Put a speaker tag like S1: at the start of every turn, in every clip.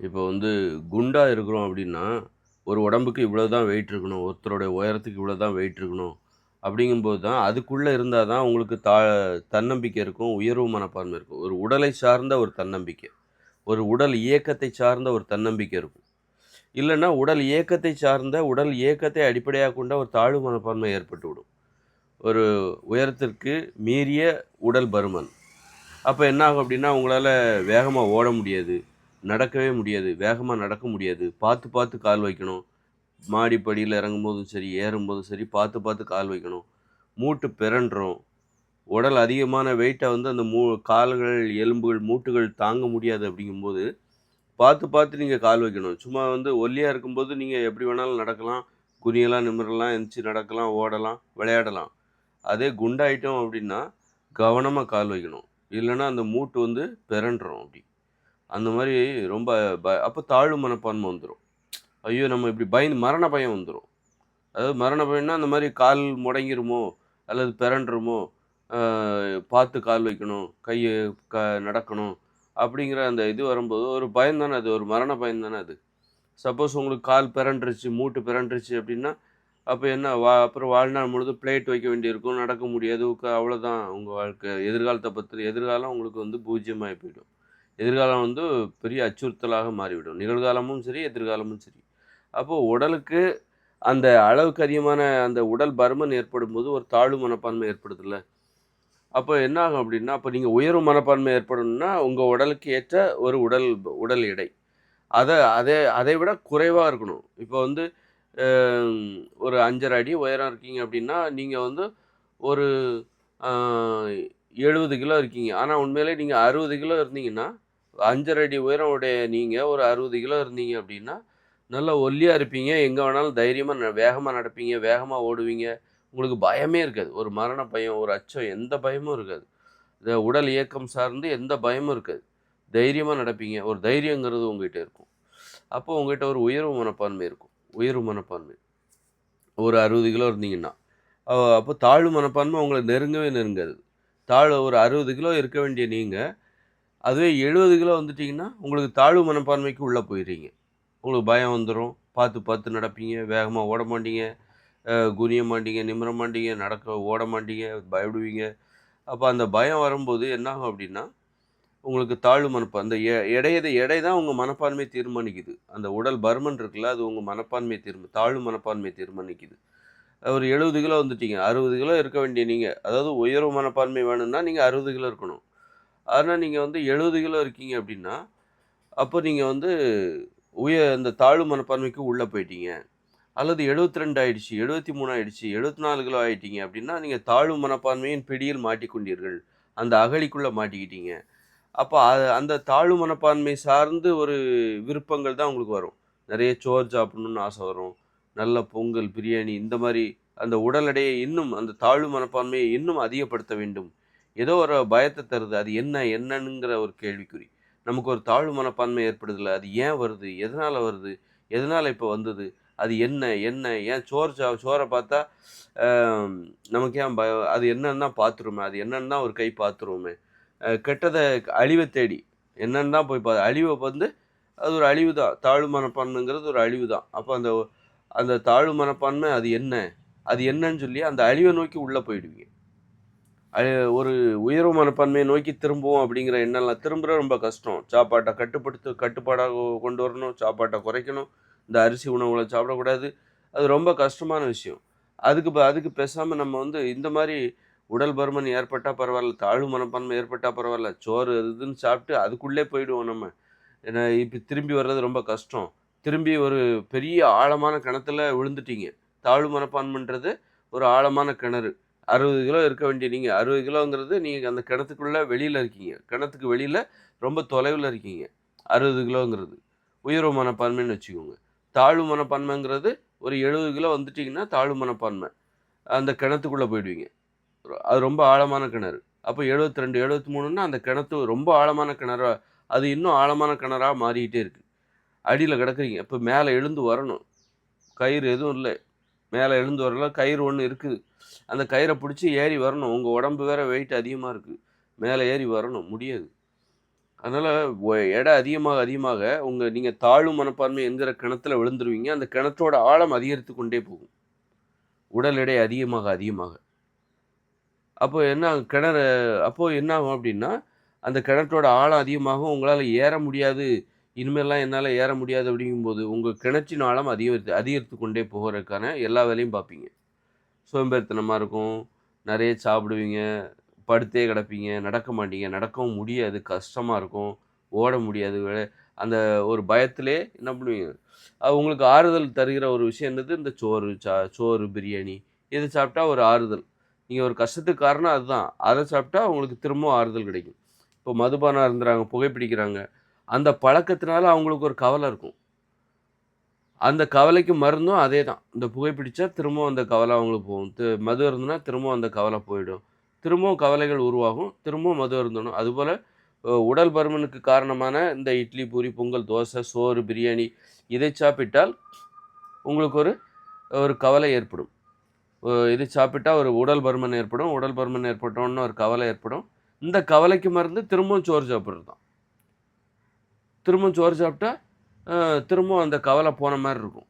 S1: இப்போ வந்து குண்டாக இருக்கிறோம் அப்படின்னா, ஒரு உடம்புக்கு இவ்வளோ தான் வெயிட் இருக்கணும். ஒருத்தருடைய உயரத்துக்கு இவ்வளோ தான் வெயிட் இருக்கணும். அப்படிங்கும்போது தான் அதுக்குள்ளே இருந்தால் தான் உங்களுக்கு தா தன்னம்பிக்கை இருக்கும். உயர்வு மனப்பான்மை இருக்கும். ஒரு உடலை சார்ந்த ஒரு தன்னம்பிக்கை. ஒரு உடல் இயக்கத்தை சார்ந்த ஒரு தன்னம்பிக்கை இருக்கும். இல்லைன்னா உடல் இயக்கத்தை சார்ந்த உடல் இயக்கத்தை அடிப்படையாக கொண்ட ஒரு தாழ்வு மனப்பான்மை ஏற்பட்டுவிடும். ஒரு உயரத்திற்கு மீறிய உடல் பருமன். அப்போ என்ன ஆகும் அப்படின்னா, உங்களால் வேகமாக ஓட முடியாது. நடக்கவே முடியாது. வேகமாக நடக்க முடியாது. பார்த்து பார்த்து கால் வைக்கணும். மாடிப்படியில் இறங்கும்போதும் சரி, ஏறும்போதும் சரி பார்த்து பார்த்து கால் வைக்கணும். மூட்டு பிறண்டுறோம் உடல் அதிகமான வெயிட்டை வந்து அந்த மூ கால்கள், எலும்புகள், மூட்டுகள் தாங்க முடியாது அப்படிங்கும்போது, பார்த்து பார்த்து நீங்கள் கால் வைக்கணும். சும்மா வந்து ஒல்லியாக இருக்கும்போது நீங்கள் எப்படி வேணாலும் நடக்கலாம். குனியெல்லாம் நிமிரலாம், எந்திச்சு நடக்கலாம், ஓடலாம், விளையாடலாம். அதே குண்டாயிட்டோம் அப்படின்னா, கவனமாக கால் வைக்கணும். இல்லைன்னா அந்த மூட்டு வந்து பிறண்டுறோம் அப்படி. அந்த மாதிரி ரொம்ப ப அப்போ தாழ்வு மனப்பான்மை வந்துடும் ஐயோ! நம்ம இப்படி பயந்து மரண பயம் வந்துடும் அதாவது மரண பயம்னா அந்த மாதிரி கால் முடங்கிருமோ! அல்லது பிறண்டுருமோ பார்த்து கால் வைக்கணும். கையை க நடக்கணும். அப்படிங்கிற அந்த இது வரும்போது ஒரு பயம் தானே அது. ஒரு மரண பயம் தானே அது. சப்போஸ் உங்களுக்கு கால் பிறண்டுருச்சு மூட்டு பிறண்டுருச்சு அப்படின்னா, அப்போ என்ன வா அப்புறம் வாழ்நாள் முழுது பிளேட் வைக்க வேண்டியிருக்கும். நடக்க முடியாது. அவ்வளோதான் உங்கள் வாழ்க்கை. எதிர்காலத்தை பற்றி எதிர்காலம் உங்களுக்கு வந்து பூஜ்ஜியமாகி போயிடும். எதிர்காலம் வந்து பெரிய அச்சுறுத்தலாக மாறிவிடும். நிகழ்காலமும் சரி, எதிர்காலமும் சரி. அப்போது உடலுக்கு அந்த அளவுக்கு அதிகமான அந்த உடல் பருமன் ஏற்படும்போது ஒரு தாழ்வு மனப்பான்மை ஏற்படுதுல்ல. அப்போ என்ன ஆகும் அப்படின்னா, அப்போ நீங்கள் உயர்வு மனப்பான்மை ஏற்படணும்னா, உங்கள் உடலுக்கு ஏற்ற ஒரு உடல் உடல் எடை. அதை அதே அதை விட குறைவாக இருக்கணும். இப்போ வந்து ஒரு 5 1/2 அடி உயரம் இருக்கீங்க அப்படின்னா, நீங்கள் வந்து ஒரு எழுபது கிலோ இருக்கீங்க. ஆனால் உண்மையிலே நீங்கள் அறுபது கிலோ இருந்தீங்கன்னா, 5 1/2 அடி உயரம் உடைய நீங்கள் ஒரு 60 கிலோ இருந்தீங்க அப்படின்னா, நல்லா ஒல்லியாக இருப்பீங்க. எங்கே வேணாலும் தைரியமாக ந நடப்பீங்க. வேகமாக ஓடுவீங்க. உங்களுக்கு பயமே இருக்காது. ஒரு மரண பயம், ஒரு அச்சம் எந்த பயமும் இருக்காது. இந்த உடல் இயக்கம் சார்ந்து எந்த பயமும் இருக்காது. தைரியமாக நடப்பீங்க. ஒரு தைரியங்கிறது உங்ககிட்ட இருக்கும். அப்போ உங்ககிட்ட ஒரு உயர்வு மனப்பான்மை இருக்கும். உயர்வு மனப்பான்மை. ஒரு 60 கிலோ இருந்தீங்கன்னா. அப்போ தாழ்வு மனப்பான்மை உங்களை நெருங்கவே நெருங்காது. தாழ் ஒரு 60 கிலோ இருக்க வேண்டிய நீங்கள் அதுவே 70 கிலோ வந்துட்டிங்கன்னா உங்களுக்கு தாழ்வு மனப்பான்மைக்கு உள்ளே போயிடுறீங்க உங்களுக்கு பயம் வந்துரும். பார்த்து பார்த்து நடப்பீங்க. வேகமாக ஓட மாட்டீங்க. குனிய மாட்டீங்க, நிமிர மாட்டீங்க, நடக்க ஓட மாட்டீங்க, பயப்படுவீங்க. அப்போ அந்த பயம் வரும்போது என்னாகும் அப்படின்னா, உங்களுக்கு தாழ்வு மனப்பா அந்த எ எடை தான் உங்கள் மனப்பான்மை தீர்மானிக்குது. அந்த உடல் பருமன் இருக்குல்ல, அது உங்கள் மனப்பான்மை தீர்ம தாழ்வு மனப்பான்மை தீர்மானிக்குது. ஒரு 70 கிலோ வந்துட்டீங்க. 60 கிலோ இருக்க வேண்டிய நீங்கள் அதாவது உயர்வு மனப்பான்மை வேணும்னா நீங்கள் அறுபது கிலோ இருக்கணும். அதனால் நீங்கள் வந்து 70 கிலோ இருக்கீங்க அப்படின்னா, அப்போ நீங்கள் வந்து உய இந்த தாழ்வு மனப்பான்மைக்கு உள்ளே போயிட்டீங்க. அல்லது 72 ஆயிடுச்சு, 73 ஆயிடுச்சு, 74 கிலோ ஆயிட்டீங்க அப்படின்னா, நீங்கள் தாழ்வு மனப்பான்மையின் பிடியில் மாட்டிக்கொண்டீர்கள். அந்த அகழிக்குள்ளே மாட்டிக்கிட்டீங்க. அப்போ அ அந்த தாழ்வு மனப்பான்மை சார்ந்து ஒரு விருப்பங்கள் தான் உங்களுக்கு வரும். நிறைய சோர் சாப்பிடணும்னு ஆசை வரும். நல்ல பொங்கல், பிரியாணி இந்த மாதிரி அந்த உடல் எடையை இன்னும் அந்த தாழ்வு மனப்பான்மையை இன்னும் அதிகப்படுத்த வேண்டும். ஏதோ ஒரு பயத்தை தருது. அது என்ன என்னங்கிற ஒரு கேள்விக்குறி. நமக்கு ஒரு தாழ்வு மனப்பான்மை ஏற்படுதுல்ல. அது ஏன் வருது? எதனால் வருது? எதனால் இப்போ வந்தது? அது என்ன? என்ன? ஏன் சோறு சா சோற பார்த்தா நமக்கு ஏன் பயம்? அது என்னன்னு தான் பார்த்துருமே. அது என்னன்னு தான் ஒரு கை பார்த்துருவோமே. கெட்டதை அழிவை தேடி என்னன்னு தான் போய் பார்த்து அழிவை வந்து அது ஒரு அழிவு தான். தாழ்வு மனப்பான்மைங்கிறது ஒரு அழிவு தான். அப்போ அந்த அந்த தாழ்வு மனப்பான்மை அது என்ன? அது என்னன்னு சொல்லி அந்த அழிவை நோக்கி உள்ளே போயிடுவீங்க. ஒரு உயர்வு மனப்பான்மையை நோக்கி திரும்புவோம் அப்படிங்கிற எண்ணம்லாம் திரும்புகிற ரொம்ப கஷ்டம். சாப்பாட்டை கட்டுப்படுத்த கட்டுப்பாடாக கொண்டு வரணும். சாப்பாட்டை குறைக்கணும். இந்த அரிசி உணவுகளை சாப்பிடக்கூடாது. அது ரொம்ப கஷ்டமான விஷயம். அதுக்கு ப அதுக்கு பேசாமல் நம்ம வந்து இந்த மாதிரி உடல் பருமன் ஏற்பட்டால் பரவாயில்ல தாழ்வு மனப்பான்மை ஏற்பட்டால் பரவாயில்ல சோறு இதுன்னு சாப்பிட்டு அதுக்குள்ளே போயிடுவோம் நம்ம. ஏன்னா இப்போ திரும்பி வர்றது ரொம்ப கஷ்டம். திரும்பி ஒரு பெரிய ஆழமான கிணத்துல விழுந்துட்டீங்க. தாழ்வு மனப்பான்மைன்றது ஒரு ஆழமான கிணறு. 60 கிலோ இருக்க வேண்டிய நீங்கள் அறுபது கிலோங்கிறது நீங்கள் அந்த கிணத்துக்குள்ளே வெளியில் இருக்கீங்க. கிணத்துக்கு வெளியில் ரொம்ப தொலைவில் இருக்கீங்க. 60 கிலோங்கிறது. உயர்வு மனப்பான்மைன்னு வச்சுக்கோங்க. தாழ்வு மனப்பான்மைங்கிறது ஒரு 70 கிலோ வந்துட்டிங்கன்னா தாழ்வு மனப்பான்மை. அந்த கிணத்துக்குள்ளே போயிடுவீங்க. அது ரொம்ப ஆழமான கிணறு. அப்போ எழுபத்தி ரெண்டு எழுபத்தி மூணுன்னா அந்த கிணத்து ரொம்ப ஆழமான கிணறா அது இன்னும் ஆழமான கிணறாக மாறிக்கிட்டே இருக்குது அடியில் கிடக்குறீங்க. இப்போ மேலே எழுந்து வரணும். கயிறு எதுவும் இல்லை மேலே எழுந்து வரலாம் கயிறு ஒன்று இருக்குது. அந்த கயிறை பிடிச்சி ஏறி வரணும். உங்கள் உடம்பு வேற வெயிட் அதிகமாக இருக்குது மேலே ஏறி வரணும். முடியாது. அதனால் எடை அதிகமாக அதிகமாக உங்கள் நீங்கள் தாழ்வு மனப்பான்மை என்கிற கிணத்துல விழுந்துருவீங்க. அந்த கிணற்றோட ஆழம் அதிகரித்து கொண்டே போகும். உடல் எடை அதிகமாக அதிகமாக. அப்போ என்ன ஆகும் கிணறு அப்போது என்ன ஆகும் அப்படின்னா, அந்த கிணற்றோட ஆழம் அதிகமாக உங்களால் ஏற முடியாது. இனிமேல்லாம் என்னால் ஏற முடியாது அப்படிங்கும்போது, உங்கள் கிணற்றின் ஆழம் அதிகரித்து அதிகரித்து கொண்டே போகிறதுக்கான எல்லா வேலையும் பார்ப்பீங்க. சோம்பேறித்தனமாக இருக்கும். நிறைய சாப்பிடுவீங்க. படுத்தே கிடப்பீங்க. நடக்க மாட்டீங்க. நடக்கவும் முடியாது. கஷ்டமாக இருக்கும். ஓட முடியாது. அந்த ஒரு பயத்திலே என்ன பண்ணுவீங்க, உங்களுக்கு ஆறுதல் தருகிற ஒரு விஷயம் என்னது, இந்த சோறு சா சோறு, பிரியாணி இது சாப்பிட்டா ஒரு ஆறுதல். நீங்கள் ஒரு கஷ்டத்துக்கு காரணம் அதுதான். அதை சாப்பிட்டா உங்களுக்கு திரும்பவும் ஆறுதல் கிடைக்கும். இப்போ மதுபானம் இருந்துறாங்க புகைப்பிடிக்கிறாங்க. அந்த பழக்கத்தினால அவங்களுக்கு ஒரு கவலை இருக்கும். அந்த கவலைக்கு மருந்தும் அதே தான். இந்த புகைப்பிடிச்சா திரும்பவும் அந்த கவலை அவங்களுக்கு போகும். மது இருந்ததுன்னா திரும்பவும் அந்த கவலை போயிடும். திரும்பவும் கவலைகள் உருவாகும். திரும்பவும் மது இருந்தணும் அதுபோல் உடல் பருமனுக்கு காரணமான இந்த இட்லி, பூரி, பொங்கல், தோசை, சோறு, பிரியாணி இதை சாப்பிட்டால் உங்களுக்கு ஒரு ஒரு கவலை ஏற்படும். இது இதை சாப்பிட்டா ஒரு உடல் பருமன் ஏற்படும். உடல் பருமன் ஏற்பட்டோன்னு ஒரு கவலை ஏற்படும். இந்த கவலைக்கு மருந்து திரும்பவும் சோறு சாப்பிட்றது தான். திரும்பவும் சோறு சாப்பிட்டா, திரும்பவும் அந்த கவலை போன மாதிரி இருக்கும்.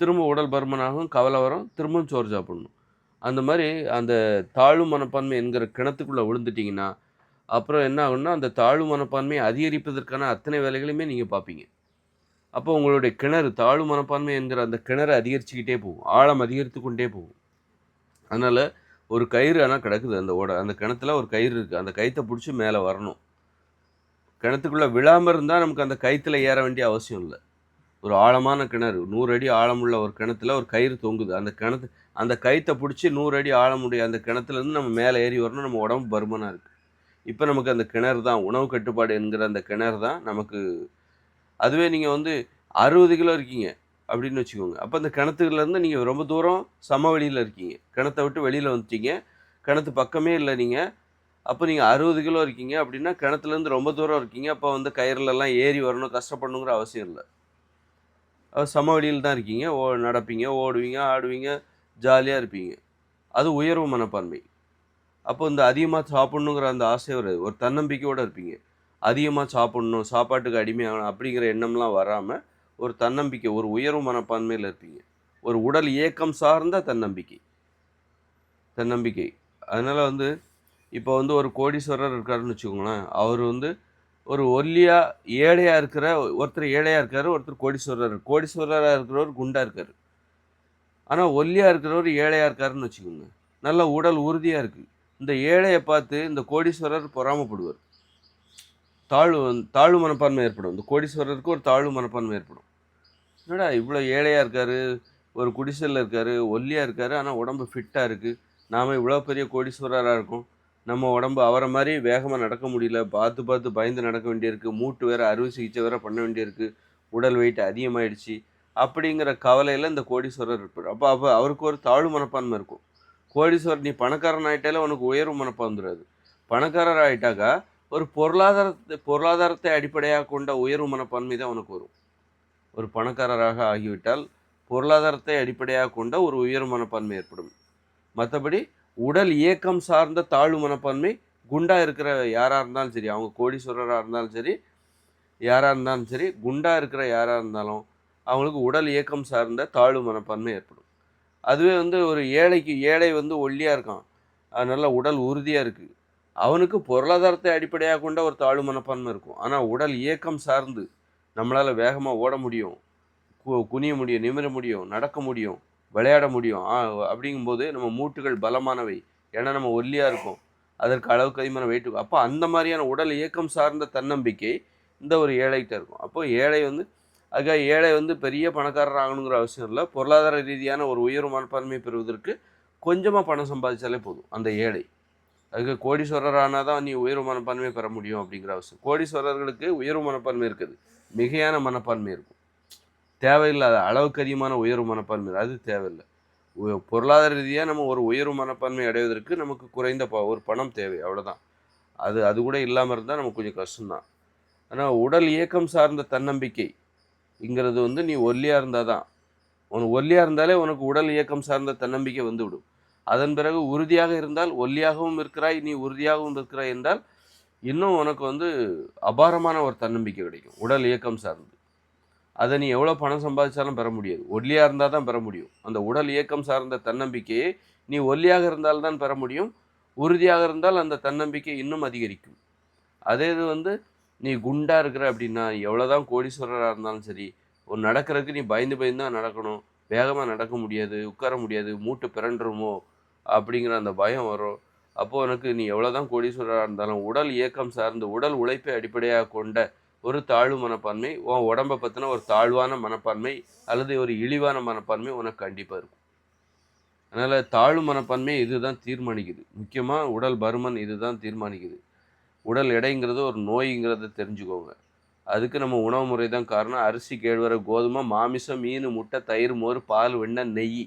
S1: திரும்ப உடல் பருமனாகும், கவலை வரும். திரும்பவும் சோறு சாப்பிடணும். அந்த மாதிரி அந்த தாழ்வு மனப்பான்மை என்கிற கிணத்துக்குள்ளே விழுந்துட்டீங்கன்னா, அப்புறம் என்ன ஆகும்னா, அந்த தாழ்வு மனப்பான்மையை அதிகரிப்பதற்கான அத்தனை வேலைகளையுமே நீங்கள் பார்ப்பீங்க. அப்போ உங்களுடைய கிணறு தாழ்வு மனப்பான்மை என்கிற அந்த கிணறு அதிகரிச்சுக்கிட்டே போகும். ஆழம் அதிகரித்து கொண்டே போகும். அதனால் ஒரு கயிறு ஆனால் கிடக்குது அந்த ஓட அந்த கிணத்துல ஒரு கயிறு இருக்குது அந்த கயித்த பிடிச்சி மேலே வரணும். கிணத்துக்குள்ளே விழாமல் இருந்தால் நமக்கு அந்த கயித்துல ஏற வேண்டிய அவசியம் இல்லை ஒரு ஆழமான கிணறு நூறு அடி ஆழமுள்ள ஒரு கிணத்துல ஒரு கயிறு தொங்குது. அந்த கிணத்து அந்த கயித்த புடிச்சு 100 அடி ஆழமுடைய அந்த கிணத்துலேருந்து நம்ம மேலே ஏறி வரணும். நம்ம உடம்பு பருமனாக இருக்குது இப்போ நமக்கு அந்த கிணறு தான் உணவு கட்டுப்பாடு என்கிற அந்த கிணறு தான் நமக்கு அதுவே நீங்கள் வந்து 60 கிலோ இருக்கீங்க அப்படின்னு வச்சுக்கோங்க. அப்போ அந்த கிணத்துலேருந்து நீங்கள் ரொம்ப தூரம் சமவெளியில் இருக்கீங்க. கிணத்தை விட்டு வெளியில் வந்துட்டீங்க. கிணத்து பக்கமே இல்லை நீங்கள் அப்போ நீங்கள் அறுபது கிலோ இருக்கீங்க அப்படின்னா, கிணத்துலேருந்து ரொம்ப தூரம் இருக்கீங்க. அப்போ வந்து கயிறுலலாம் ஏறி வரணும், கஷ்டப்படணுங்கிற அவசியம் இல்லை சமவெளியில் தான் இருக்கீங்க. ஓ நடப்பீங்க, ஓடுவீங்க, ஆடுவீங்க, ஜாலியாக இருப்பீங்க. அது உயர்வு மனப்பான்மை. அப்போ இந்த அதிகமாக சாப்பிட்ணுங்கிற அந்த ஆசை வராது. ஒரு தன்னம்பிக்கையோடு இருப்பீங்க. அதிகமாக சாப்பிட்ணும் சாப்பாட்டுக்கு அடிமையாகணும் அப்படிங்கிற எண்ணம்லாம் வராமல் ஒரு தன்னம்பிக்கை, ஒரு உயர்வு மனப்பான்மையில் இருப்பீங்க. ஒரு உடல் இயக்கம் சார்ந்த தன்னம்பிக்கை. தன்னம்பிக்கை. அதனால் வந்து இப்போ வந்து ஒரு கோடீஸ்வரர் இருக்காருன்னு வச்சுக்கோங்களேன். அவர் வந்து ஒரு ஒல்லியாக ஏழையாக இருக்கிற ஒருத்தர் ஏழையாக இருக்கார் ஒருத்தர் கோடீஸ்வரர். கோடீஸ்வரராக இருக்கிறவர் குண்டாக இருக்கார் ஆனால் ஒல்லியாக இருக்கிறவர் ஏழையாக இருக்காருன்னு வச்சுக்கோங்க. நல்ல உடல் உறுதியாக இருக்குது இந்த ஏழையை பார்த்து இந்த கோடீஸ்வரர் பொறாமைப்படுவார். தாழ்வு தாழ்வு மனப்பான்மை ஏற்படும். இந்த கோடீஸ்வரருக்கு ஒரு தாழ்வு மனப்பான்மை ஏற்படும். என்னடா இவ்வளோ ஏழையாக இருக்கார் ஒரு குடிசையில் இருக்கார் ஒல்லியாக இருக்கார் ஆனால் உடம்பு ஃபிட்டாக இருக்குது நாம இவ்வளோ பெரிய கோடீஸ்வரராக இருக்கோம். நம்ம உடம்பு அவரை மாதிரி வேகமாக நடக்க முடியல. பார்த்து பார்த்து பயந்து நடக்க வேண்டியிருக்கு. மூட்டு வேற அறுவை சிகிச்சை வேற பண்ண வேண்டியிருக்கு. உடல் வெயிட் அதிகமாயிடுச்சு. அப்படிங்கிற கவலையில் இந்த கோடீஸ்வரர் இருப்பார் அப்போ அப்போ அவருக்கு ஒரு தாழ்வு மனப்பான்மை இருக்கும். கோடீஸ்வரர் நீ பணக்காரன் ஆகிட்டாலே உனக்கு உயர்வு மனப்பான் வந்துடாது பணக்காரர் ஆகிட்டாக்கா ஒரு பொருளாதாரத்தை பொருளாதாரத்தை அடிப்படையாக கொண்ட உயர்வு மனப்பான்மை தான் உனக்கு வரும். ஒரு பணக்காரராக ஆகிவிட்டால், பொருளாதாரத்தை அடிப்படையாக கொண்ட ஒரு உயர்வு மனப்பான்மை ஏற்படும். மற்றபடி உடல் இயக்கம் சார்ந்த தாழ்வு மனப்பான்மை குண்டா இருக்கிற யாரா இருந்தாலும் சரி, அவங்க கோடீஸ்வரராக இருந்தாலும் சரி, யாரா இருந்தாலும் சரி, குண்டா இருக்கிற யாரா இருந்தாலும், அவங்களுக்கு உடல் இயக்கம் சார்ந்த தாழ்வு மனப்பான்மை ஏற்படும். அதுவே வந்து ஒரு ஏழைக்கு ஏழை வந்து ஒல்லியா இருக்கான். அது நல்ல உடல் உறுதியா இருக்கு. அவனுக்கு பொருளாதாரத்தை அடிப்படையாக கொண்ட ஒரு தாழ்வு மனப்பான்மை இருக்கும். ஆனால் உடல் இயக்கம் சார்ந்து, நம்மளால் வேகமாக ஓட முடியும். கு குனிய முடியும், நிமிர முடியும், நடக்க முடியும், விளையாட முடியும். ஆ அப்படிங்கும்போது நம்ம மூட்டுகள் பலமானவை. ஏன்னா நம்ம ஒல்லியாக இருக்கும் அதற்கு அளவுக்கு அதிகமான வெயிட் இருக்கும். அப்போ அந்த மாதிரியான உடல் இயக்கம் சார்ந்த தன்னம்பிக்கை இந்த ஒரு ஏழைகிட்ட இருக்கும். அப்போ ஏழை வந்து அதுக்காக ஏழை வந்து பெரிய பணக்காரர் ஆகணுங்கிற அவசியம் இல்லை பொருளாதார ரீதியான ஒரு உயர்வு மனப்பான்மை பெறுவதற்கு கொஞ்சமாக பணம் சம்பாதிச்சாலே போதும். அந்த ஏழை. அதுக்கு கோடீஸ்வரர் ஆனா தான் நீ உயர்வு மனப்பான்மை பெற முடியும் அப்படிங்கிற அவசியம். கோடீஸ்வரர்களுக்கு உயர்வு மனப்பான்மை இருக்குது. மிகையான மனப்பான்மை இருக்கும். தேவையில்லாத அளவுக்கு அதிகமான உயர்வு மனப்பான்மை அது தேவையில்ல. பொருளாதார ரீதியாக நம்ம ஒரு உயர்வு மனப்பான்மை அடைவதற்கு நமக்கு குறைந்த ப ஒரு பணம் தேவை. அவ்வளோதான். அது அது கூட இல்லாமல் இருந்தால் நமக்கு கொஞ்சம் கஷ்டம் தான். உடல் இயக்கம் சார்ந்த தன்னம்பிக்கை இங்கிறது வந்து நீ ஒல்லியாக இருந்தால் தான். உனக்கு ஒல்லியாக இருந்தாலே உனக்கு உடல் இயக்கம் சார்ந்த தன்னம்பிக்கை வந்துவிடும். அதன் பிறகு உறுதியாக இருந்தால் ஒல்லியாகவும் இருக்கிறாய், நீ உறுதியாகவும் இருக்கிறாய் என்றால், இன்னும் உனக்கு வந்து அபாரமான ஒரு தன்னம்பிக்கை கிடைக்கும் உடல் இயக்கம் சார்ந்து அதை நீ எவ்வளோ பணம் சம்பாதிச்சாலும் பெற முடியாது. ஒல்லியாக இருந்தால் தான் பெற முடியும். அந்த உடல் இயக்கம் சார்ந்த தன்னம்பிக்கையை நீ ஒல்லியாக இருந்தால்தான் பெற முடியும். உறுதியாக இருந்தால் அந்த தன்னம்பிக்கை இன்னும் அதிகரிக்கும். அதே இது வந்து நீ குண்டாக இருக்கிற அப்படின்னா எவ்வளோதான் கோடீஸ்வரராக இருந்தாலும் சரி ஒரு நடக்கிறதுக்கு நீ பயந்து பயந்து தான் நடக்கணும். வேகமாக நடக்க முடியாது உட்கார முடியாது மூட்டு பிறண்டுருமோ அப்படிங்கிற அந்த பயம் வரும். அப்போது உனக்கு நீ எவ்வளோதான் கோடீஸ்வரராக இருந்தாலும் உடல் இயக்கம் சார்ந்து உடல் உழைப்பை அடிப்படையாக கொண்ட ஒரு தாழ்வு மனப்பான்மை உன் உடம்பை பற்றின ஒரு தாழ்வான மனப்பான்மை அல்லது ஒரு இழிவான மனப்பான்மை உனக்கு கண்டிப்பாக இருக்கும். அதனால் தாழ்வு மனப்பான்மை இதுதான் தீர்மானிக்குது. முக்கியமாக உடல் பருமன் இதுதான் தீர்மானிக்குது. உடல் எடைங்கிறது ஒரு நோய்ங்கிறத தெரிஞ்சுக்கோங்க. அதுக்கு நம்ம உணவு முறை தான் காரணம். அரிசி கேழ்வரை கோதுமை மாமிசம் மீன் முட்டை தயிர் மோர் பால் வெண்ணெய் நெய்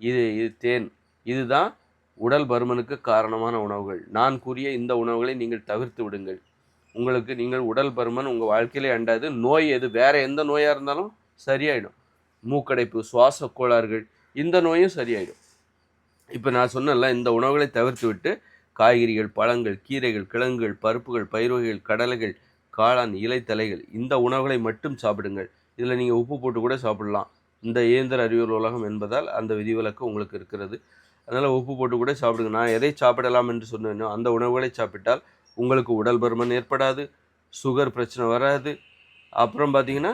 S1: இது இது தேன். இதுதான் உடல் பருமனுக்கு காரணமான உணவுகள். நான் கூறிய இந்த உணவுகளை நீங்கள் தவிர்த்து விடுங்கள். உங்களுக்கு நீங்கள் உடல் பருமன் உங்கள் வாழ்க்கையிலே அண்டாது. நோய் எது வேறு எந்த நோயாக இருந்தாலும் சரியாயிடும். மூக்கடைப்பு சுவாச கோளாறுகள் இந்த நோயும் சரியாயிடும். இப்போ நான் சொன்னல இந்த உணவுகளை தவிர்த்து விட்டு காய்கறிகள் பழங்கள் கீரைகள் கிழங்குகள் பருப்புகள் பயிர் வகைகள் கடலைகள் காளான் இலைத்தலைகள் இந்த உணவுகளை மட்டும் சாப்பிடுங்கள். இதில் நீங்கள் உப்பு போட்டு கூட சாப்பிடலாம். இந்த இயந்திர அறிவியல் உலகம் என்பதால் அந்த விதிவிலக்கு உங்களுக்கு இருக்கிறது. அதனால் உப்பு போட்டு கூட சாப்பிடுங்க. நான் எதை சாப்பிடலாம் என்று சொன்னேனோ அந்த உணவுகளை சாப்பிட்டால் உங்களுக்கு உடல் பருமன் ஏற்படாது சுகர் பிரச்சனை வராது. அப்புறம் பார்த்தீங்கன்னா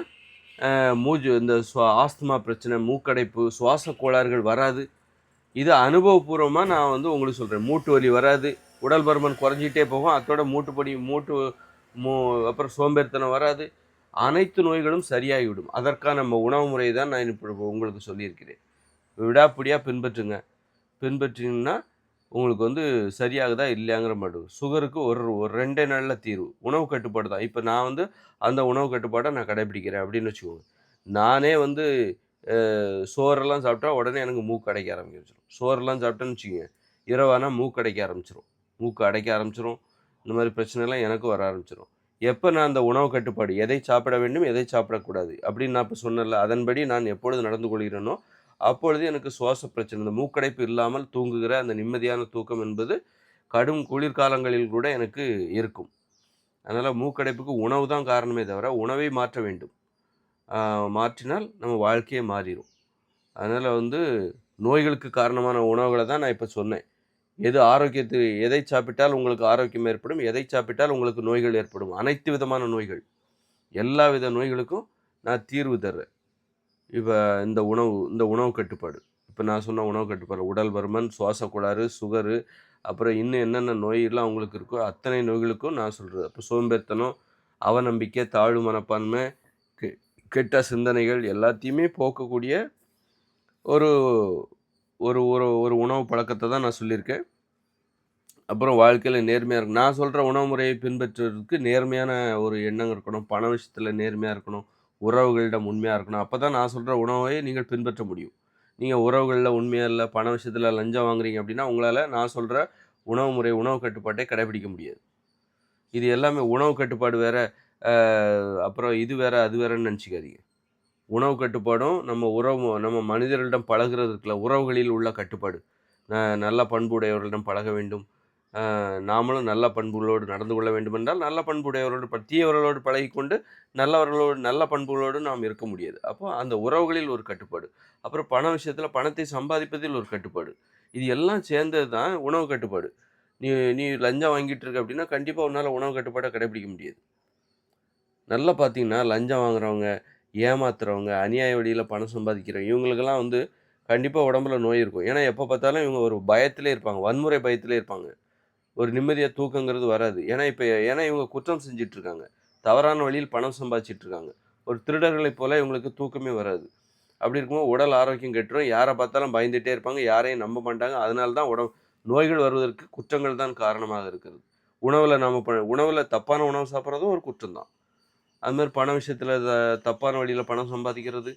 S1: மூச்சு இந்த ஆஸ்துமா பிரச்சனை மூக்கடைப்பு சுவாச கோளாறுகள் வராது. இது அனுபவபூர்வமாக நான் வந்து உங்களுக்கு சொல்கிறேன் மூட்டு வலி வராது உடல் பருமன் குறைஞ்சிட்டே போகும். அதோட மூட்டு படி மூட்டு மூ அப்புறம் சோம்பேறித்தனம் வராது. அனைத்து நோய்களும் சரியாகிவிடும். அதற்கான நம்ம உணவு முறையை தான் நான் இப்போ உங்களுக்கு சொல்லியிருக்கிறேன். விடாப்பிடியாக பின்பற்றுங்க. பின்பற்றினீங்கன்னா உங்களுக்கு வந்து சரியாகுதா இல்லையாங்கிற மாட்டோம் சுகருக்கு ஒரு ஒரு ரெண்டே நாளில் தீர்வு. உணவு கட்டுப்பாடு தான். இப்போ நான் வந்து அந்த உணவு கட்டுப்பாட்டை நான் கடைப்பிடிக்கிறேன் அப்படின்னு வச்சுக்கோங்க. நானே வந்து சோறெல்லாம் சாப்பிட்டா உடனே எனக்கு மூக்கு அடைக்க ஆரம்பிச்சிடும் சோறெல்லாம் சாப்பிட்டேன்னு வச்சுக்கோங்க. இரவானா மூக்கு அடைக்க ஆரம்பிச்சிடும் மூக்கு அடைக்க ஆரம்பிச்சிடும் இந்த மாதிரி பிரச்சனைலாம் எனக்கு வர ஆரம்பிச்சிடும் எப்போ நான் அந்த உணவு கட்டுப்பாடு எதை சாப்பிட வேண்டும் எதை சாப்பிடக்கூடாது அப்படின்னு நான் இப்போ சொன்னல அதன்படி நான் எப்பொழுது நடந்து கொள்கிறேனோ அப்பொழுது எனக்கு சுவாச பிரச்சனை. இந்த மூக்கடைப்பு இல்லாமல் தூங்குகிற அந்த நிம்மதியான தூக்கம் என்பது கடும் குளிர்காலங்களில் கூட எனக்கு இருக்கும். அதனால் மூக்கடைப்புக்கு உணவு தான் காரணமே தவிர உணவை மாற்ற வேண்டும். மாற்றினால் நம்ம வாழ்க்கையே மாறிடும் அதனால் வந்து நோய்களுக்கு காரணமான உணவுகளை தான் நான் இப்போ சொன்னேன். எது ஆரோக்கியத்து எதை சாப்பிட்டால் உங்களுக்கு ஆரோக்கியம் ஏற்படும் எதை சாப்பிட்டால் உங்களுக்கு நோய்கள் ஏற்படும். அனைத்து விதமான நோய்கள். எல்லா வித நோய்களுக்கும் நான் தீர்வு தர்றேன். இப்போ இந்த உணவு இந்த உணவு கட்டுப்பாடு. இப்போ நான் சொன்ன உணவு கட்டுப்பாடு உடல் பருமன் சுவாச கோளாறு சுகரு அப்புறம் இன்னும் என்னென்ன நோயெல்லாம் அவங்களுக்கு இருக்கோ அத்தனை நோய்களுக்கும் நான் சொல்கிறது அப்போ சோம்பேறித்தனம் அவநம்பிக்கை தாழ்வு மனப்பான்மை கெ கெட்ட சிந்தனைகள் எல்லாத்தையுமே போக்கக்கூடிய ஒரு ஒரு ஒரு ஒரு உணவு பழக்கத்தை தான் நான் சொல்லியிருக்கேன். அப்புறம் வாழ்க்கையில் நேர்மையாக இருக்கும் நான் சொல்கிற உணவு முறையை பின்பற்றுறதுக்கு நேர்மையான ஒரு எண்ணம் இருக்கணும். பண விஷயத்தில் நேர்மையாக இருக்கணும். உறவுகளிடம் உண்மையாக இருக்கணும். அப்போ தான் நான் சொல்கிற உணவை நீங்கள் பின்பற்ற முடியும். நீங்கள் உறவுகளில் உண்மையாக இல்லை பண விஷயத்தில் லஞ்சம் வாங்குறீங்க அப்படின்னா உங்களால் நான் சொல்கிற உணவு முறை உணவு கட்டுப்பாட்டை கடைபிடிக்க முடியாது. இது எல்லாமே உணவு கட்டுப்பாடு வேறு அப்புறம் இது வேறு அது வேறுன்னு நினச்சிக்காதீங்க. உணவு கட்டுப்பாடும் நம்ம உறவு நம்ம மனிதர்களிடம் பழகிறது உறவுகளில் உள்ள கட்டுப்பாடு. நல்ல பண்புடையவர்களிடம் பழக வேண்டும். நாமளும் நல்ல பண்புகளோடு நடந்து கொள்ள வேண்டுமென்றால் நல்ல பண்புடையவர்களோடு தீயவர்களோடு பழகிக்கொண்டு நல்லவர்களோடு நல்ல பண்புகளோடு நாம் இருக்க முடியாது. அப்போ அந்த உறவுகளில் ஒரு கட்டுப்பாடு. அப்புறம் பண விஷயத்தில் பணத்தை சம்பாதிப்பதில் ஒரு கட்டுப்பாடு. இது எல்லாம் சேர்ந்தது தான் உணவு கட்டுப்பாடு. நீ நீ லஞ்சம் வாங்கிட்டு இருக்க அப்படின்னா கண்டிப்பாக உன்னால் உணவு கட்டுப்பாட்டை கடைபிடிக்க முடியாது. நல்லா பார்த்தீங்கன்னா லஞ்சம் வாங்குறவங்க ஏமாத்துறவங்க அநியாய வழியில் பணம் சம்பாதிக்கிறவங்க இவங்களுக்கெல்லாம் வந்து கண்டிப்பாக உடம்புல நோய் இருக்கும். ஏன்னா எப்போ பார்த்தாலும் இவங்க ஒரு பயத்திலே இருப்பாங்க. வன்முறை பயத்திலே இருப்பாங்க. ஒரு நிம்மதியாக தூக்கங்கிறது வராது. ஏன்னா இப்போ ஏன்னா இவங்க குற்றம் செஞ்சிட்ருக்காங்க. தவறான வழியில் பணம் சம்பாதிச்சிட்ருக்காங்க. ஒரு திருடர்களைப் போல் இவங்களுக்கு தூக்கமே வராது. அப்படி இருக்கும்போது உடல் ஆரோக்கியம் கெட்டுரும். யாரை பார்த்தாலும் பயந்துகிட்டே இருப்பாங்க. யாரையும் நம்ப மாட்டாங்க. அதனால தான் உடம்பு நோய்கள் வருவதற்கு குற்றங்கள் தான் காரணமாக இருக்கிறது. உணவில் நம்ம ப உணவில் தப்பான உணவு சாப்பிட்றதும் ஒரு குற்றம் தான். அதுமாதிரி பண விஷயத்தில் தப்பான வழியில் பணம் சம்பாதிக்கிறது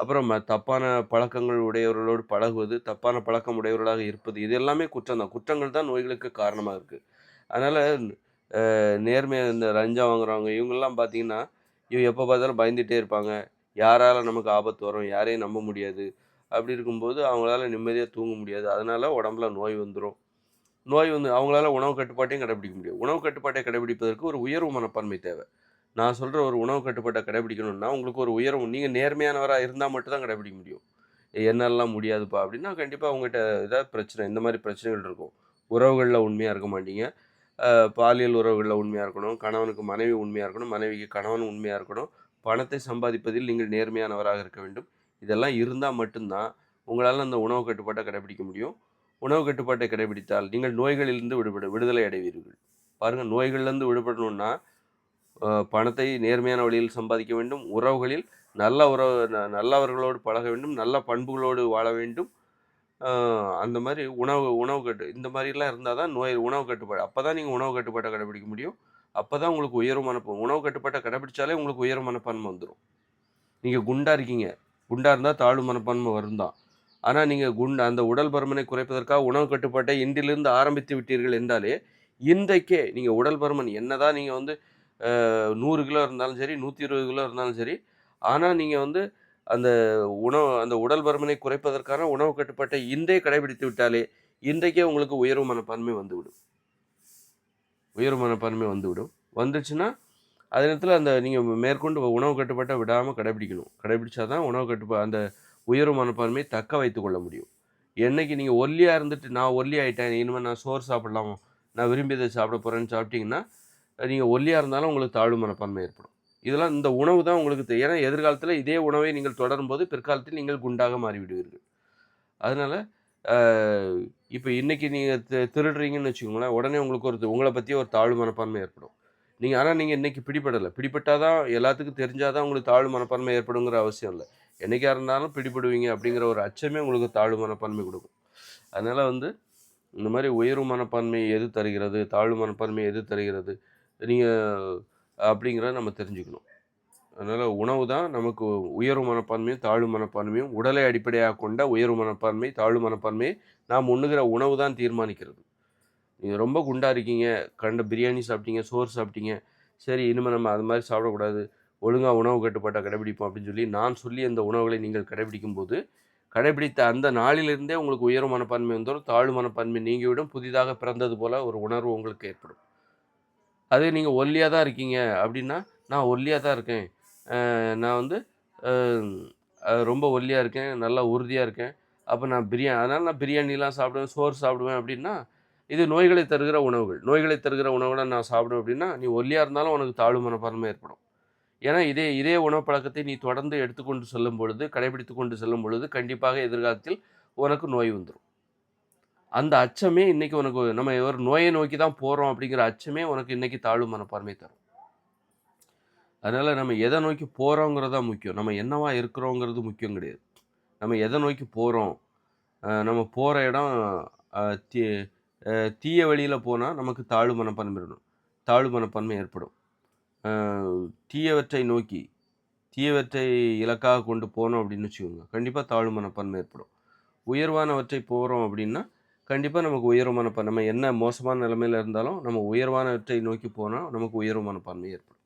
S1: அப்புறம் தப்பான பழக்கங்கள் உடையவர்களோடு பழகுவது தப்பான பழக்கம் உடையவர்களாக இருப்பது இது எல்லாமே குற்றம் தான். குற்றங்கள் தான் நோய்களுக்கு காரணமாக இருக்குது அதனால் நேர்மையாக இந்த லஞ்சம் வாங்குறவங்க இவங்கெல்லாம் பார்த்தீங்கன்னா இவங்க எப்போ பார்த்தாலும் பயந்துகிட்டே இருப்பாங்க. யாரால் நமக்கு ஆபத்து வரும்? யாரையும் நம்ப முடியாது. அப்படி இருக்கும்போது அவங்களால நிம்மதியாக தூங்க முடியாது. அதனால் உடம்புல நோய் வந்துடும் நோய் வந்து அவங்களால உணவு கட்டுப்பாட்டையும் கடைபிடிக்க முடியும் உணவு கட்டுப்பாட்டை கடைபிடிப்பதற்கு ஒரு உயர்வு மனப்பான்மை தேவை. நான் சொல்கிற ஒரு உணவு கட்டுப்பாட்டை கடைபிடிக்கணும்னா உங்களுக்கு ஒரு உயரம் நீங்கள் நேர்மையானவராக இருந்தால் மட்டும்தான் கடைபிடிக்க முடியும். என்னாலலாம் முடியாதுப்பா அப்படின்னா கண்டிப்பாக உங்கள்கிட்ட ஏதாவது பிரச்சனை. இந்த மாதிரி பிரச்சனைகள் இருக்கும். உறவுகளில் உண்மையாக இருக்க மாட்டீங்க. பாலியல் உறவுகளில் உண்மையாக இருக்கணும். கணவனுக்கு மனைவி உண்மையாக இருக்கணும். மனைவிக்கு கணவன் உண்மையாக இருக்கணும். பணத்தை சம்பாதிப்பதில் நீங்கள் நேர்மையானவராக இருக்க வேண்டும். இதெல்லாம் இருந்தால் மட்டும்தான் உங்களால் அந்த உணவு கட்டுப்பாட்டை கடைபிடிக்க முடியும். உணவு கட்டுப்பாட்டை கடைபிடித்தால் நீங்கள் நோய்களிலிருந்து விடுபட விடுதலை அடைவீர்கள். பாருங்கள் நோய்கள்லேருந்து விடுபடணுன்னா பணத்தை நேர்மையான வழியில் சம்பாதிக்க வேண்டும். உறவுகளில் நல்ல உறவு ந- நல்லவர்களோடு பழக வேண்டும். நல்ல பண்புகளோடு வாழ வேண்டும். அந்த மாதிரி உணவு உணவு கட்டு இந்த மாதிரிலாம் இருந்தால் தான் நோய் உணவு கட்டுப்பாடு. அப்போ தான் நீங்கள் உணவு கட்டுப்பாட்டை கடைபிடிக்க முடியும். அப்போ தான் உங்களுக்கு உயர் மனப்பான் உணவு கட்டுப்பாட்டை கடைபிடிச்சாலே உங்களுக்கு உயர்வு மனப்பான்மை வந்துடும் நீங்கள் குண்டாக இருக்கீங்க. குண்டாக இருந்தால் தாழ்வு மனப்பான்மை வரும் தான் ஆனால் நீங்கள் குண்டு அந்த உடல் பருமனை குறைப்பதற்காக உணவு கட்டுப்பாட்டை இன்றிலிருந்து ஆரம்பித்து விட்டீர்கள் என்றாலே இன்றைக்கே நீங்கள் உடல் பருமன் என்னதான் நீங்கள் வந்து நூறு கிலோ இருந்தாலும் சரி நூற்றி இருபது கிலோ இருந்தாலும் சரி. ஆனால் நீங்கள் வந்து அந்த உணவு அந்த உடல் பருமனை குறைப்பதற்கான உணவு கட்டுப்பாட்டை இன்றே கடைபிடித்து விட்டாலே இன்றைக்கே உங்களுக்கு உயர்வு மனப்பான்மை வந்துவிடும். உயர்வு மனப்பான்மை வந்துவிடும். வந்துச்சுன்னா அதே நேரத்தில் அந்த நீங்கள் மேற்கொண்டு உணவு கட்டுப்பாட்டை விடாமல் கடைபிடிக்கணும். கடைபிடிச்சா தான் உணவு கட்டுப்பா அந்த உயர்வு மனப்பான்மையை தக்க வைத்து கொள்ள முடியும். என்னைக்கு நீங்கள் ஒல்லியாக இருந்துட்டு நான் ஒல்லி ஆகிட்டேன் இனிமேல் நான் சோறு சாப்பிடலாமா? நான் விரும்பியதை சாப்பிட போகிறேன்னு சாப்பிட்டீங்கன்னா நீங்கள் ஒல்லியாக இருந்தாலும் உங்களுக்கு தாழ்வு மனப்பான்மை ஏற்படும். இதெல்லாம் இந்த உணவு தான் உங்களுக்கு ஏன்னா எதிர்காலத்தில் இதே உணவை நீங்கள் தொடரும்போது பிற்காலத்தில் நீங்கள் குண்டாக மாறிவிடுவீர்கள். அதனால் இப்போ இன்றைக்கி நீங்கள் திருடுறீங்கன்னு வச்சுக்கோங்களேன் உடனே உங்களுக்கு ஒரு உங்களை பற்றி ஒரு தாழ்வு மனப்பான்மை ஏற்படும். நீங்கள் ஆனால் நீங்கள் இன்றைக்கி பிடிபடலை. பிடிபட்டால் தான் எல்லாத்துக்கும் தெரிஞ்சால் தான் உங்களுக்கு தாழ்வு மனப்பான்மை ஏற்படுங்கிற அவசியம் இல்லை. என்றைக்காக இருந்தாலும் பிடிபடுவீங்க அப்படிங்கிற ஒரு அச்சமே உங்களுக்கு தாழ்வு மனப்பான்மை கொடுக்கும். அதனால் வந்து இந்த மாதிரி உயர்வு மனப்பான்மை எது தருகிறது தாழ்வு மனப்பான்மை எது தருகிறது நீங்கள் அப்படிங்கிறத நம்ம தெரிஞ்சுக்கணும். அதனால் உணவு தான் நமக்கு உயர்வு மனப்பான்மையும் தாழ்வு மனப்பான்மையும் உடலை அடிப்படையாக கொண்ட உயர்வு மனப்பான்மை தாழ்வு மனப்பான்மையை நாம் உண்ணுகிற உணவு தான் தீர்மானிக்கிறது. நீங்கள் ரொம்ப குண்டாக இருக்கீங்க கண்ட பிரியாணி சாப்பிட்டீங்க சோறு சாப்பிட்டீங்க சரி இனிமேல் நம்ம அது மாதிரி சாப்பிடக்கூடாது ஒழுங்காக உணவு கட்டுப்பாட்டை கடைபிடிப்போம் அப்படின்னு சொல்லி நான் சொல்லி அந்த உணவுகளை நீங்கள் கடைபிடிக்கும் போது கடைபிடித்த அந்த நாளிலிருந்தே உங்களுக்கு உயர்வு மனப்பான்மை வந்துடும் தாழ்வு மனப்பான்மை நீங்கிவிடும் புதிதாக பிறந்தது போல் ஒரு உணர்வு உங்களுக்கு ஏற்படும். அதே நீங்கள் ஒல்லியாக தான் இருக்கீங்க. அப்படின்னா நான் ஒல்லியாக தான் இருக்கேன். நான் வந்து ரொம்ப ஒல்லியாக இருக்கேன். நல்லா உறுதியாக இருக்கேன். அப்போ நான் பிரியாணி அதனால் நான் பிரியாணிலாம் சாப்பிடுவேன் சோறு சாப்பிடுவேன் அப்படின்னா இது நோய்களை தருகிற உணவுகள். நோய்களை தருகிற உணவுகளை நான் சாப்பிடுவேன் அப்படின்னா நீ ஒல்லியாக இருந்தாலும் உனக்கு தாழ்வு மனப்பான்மை ஏற்படும். ஏன்னா இதே இதே உணவு பழக்கத்தை நீ தொடர்ந்து எடுத்துக்கொண்டு செல்லும் பொழுது கடைபிடித்து கொண்டு செல்லும் பொழுது கண்டிப்பாக எதிர்காலத்தில் உனக்கு நோய் வந்துடும் அந்த அச்சமே இன்னைக்கு உனக்கு நம்ம ஒரு நோயை நோக்கி தான் போகிறோம் அப்படிங்கிற அச்சமே உனக்கு இன்றைக்கி தாழ்வு மனப்பான்மை தரும். அதனால் நம்ம எதை நோக்கி போகிறோங்கிறது தான் முக்கியம். நம்ம என்னவா இருக்கிறோங்கிறது முக்கியம் கிடையாது. நம்ம எதை நோக்கி போகிறோம் நம்ம போகிற இடம் தீ தீய வழியில் போனால் நமக்கு தாழ்வு மனப்பான்மை இருக்கணும் தாழ்வு மனப்பான்மை ஏற்படும். தீயவற்றை நோக்கி தீயவற்றை இலக்காக கொண்டு போனோம் அப்படின்னு வச்சுக்கோங்க. கண்டிப்பாக தாழ்வு மனப்பான்மை ஏற்படும். உயர்வானவற்றை போகிறோம் அப்படின்னா கண்டிப்பாக நமக்கு உயர்வான நம்ம என்ன மோசமான நிலைமையில் இருந்தாலும் நம்ம உயர்வானவற்றை நோக்கி போனால் நமக்கு உயர்வான மனப்பான்மை ஏற்படும்.